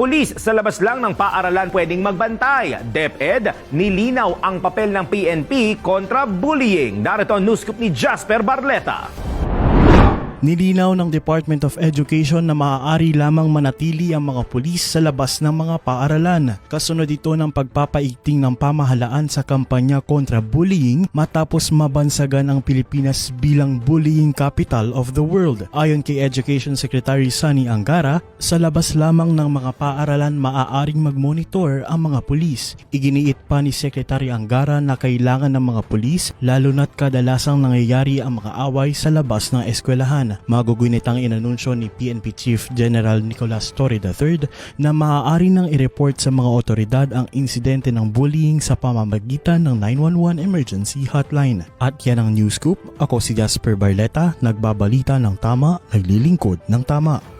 pulis sa labas lang ng paaralan pwedeng magbantay. DepEd, nilinaw ang papel ng PNP kontra bullying. Narito ang news scoop ni Jasper Barleta. Nilinaw ng Department of Education na maaari lamang manatili ang mga pulis sa labas ng mga paaralan. Kasunod ito ng pagpapaigting ng pamahalaan sa kampanya kontra bullying matapos mabansagan ang Pilipinas bilang bullying capital of the world. Ayon kay Education Secretary Sunny Angara, sa labas lamang ng mga paaralan maaaring magmonitor ang mga pulis. Iginiit pa ni Secretary Angara na kailangan ng mga pulis lalo na't kadalasang nangyayari ang mga away sa labas ng eskwelahan. Magugunit ang inanunsyo ni PNP Chief General Nicolas Torre III na maaari nang i-report sa mga otoridad ang insidente ng bullying sa pamamagitan ng 911 emergency hotline. At yan ang news scoop. Ako si Jasper Barleta, nagbabalita ng tama, naglilingkod ng tama.